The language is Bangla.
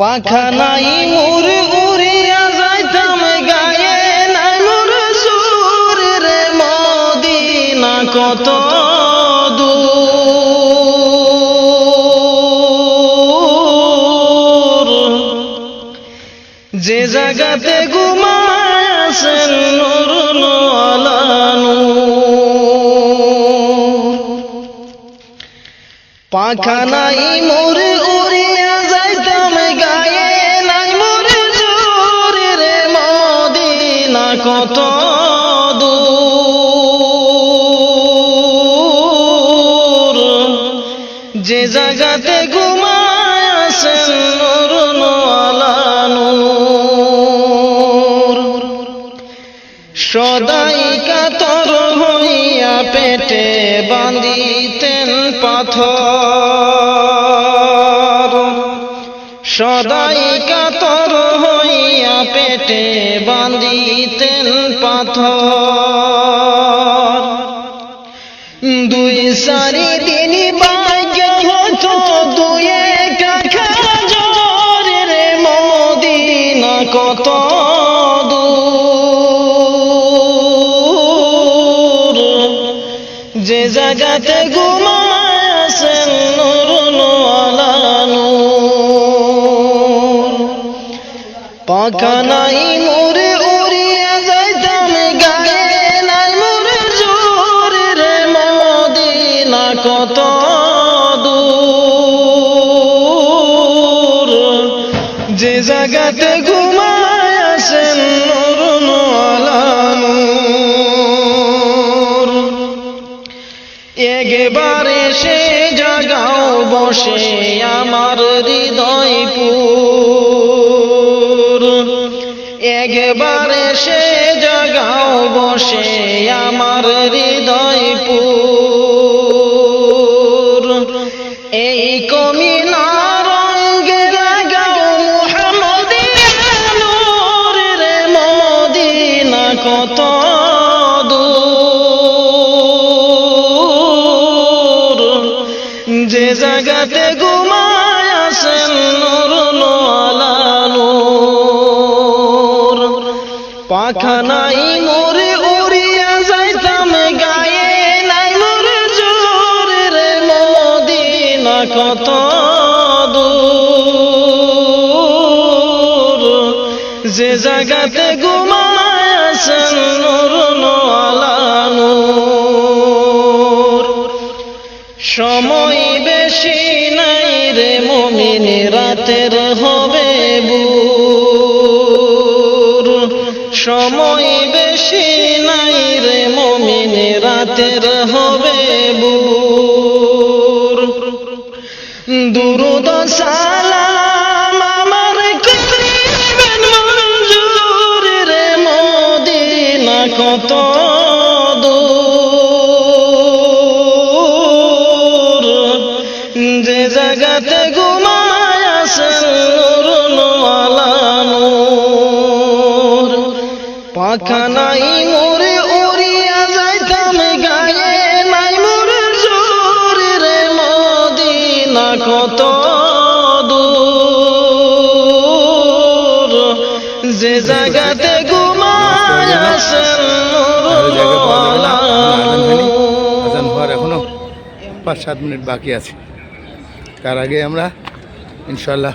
পাখা নাই মোর উড়িয়া যাইতাম গায়ে নাই মোর সুর রে মদিনা কত দূর। যে জায়গাতে ঘুমায়াছেন নুরুল আলা নূর। পাখা নাই মোর নুরুল সদাই কাতর হইয়া পেটে বাঁধিতেন পাথর। সদাই কাতর হইয়া পেটে বাঁধিতেন পাথর। দুই সারি দিন কত দূর যে নুরুল আলা নূর। পাখা নাই মোরে উড়িয়া যাইতাম গায়ে, নাই মোরে জোর রে মদিনা কত দূর। যে ঘুমায় আসেন নুরুল আলা একবারে সে জাগাও, বসে আমার হৃদয় পুর একবারে সে জাগাও, বসে আমার হৃদয় পুর যে জায়গাতে ঘুমায় আসেন নূর। পাখা নাই মোরে উড়িয়া যাইতাম, গায়ে নাই মোরে জোর রে মদিনা কত যে জায়গাতে ঘুমায় আসেন নূর। সময় বেশি নাই রে মমিন, রাতের হবে বুর। সময় বেশি নাই রে মমিন, রাতের হবে বুর। যে জায়গাতে ঘুমায় নাই মোরে উড়িয়া যাইতাম গায়ে। নাই মোরে জোর রে মদিনা কত দূর। যে জায়গাতে ঘুমায় আসেন এখনও পাঁচ সাত মিনিট বাকি আছে। তার আগে আমরা ইনশাল্লাহ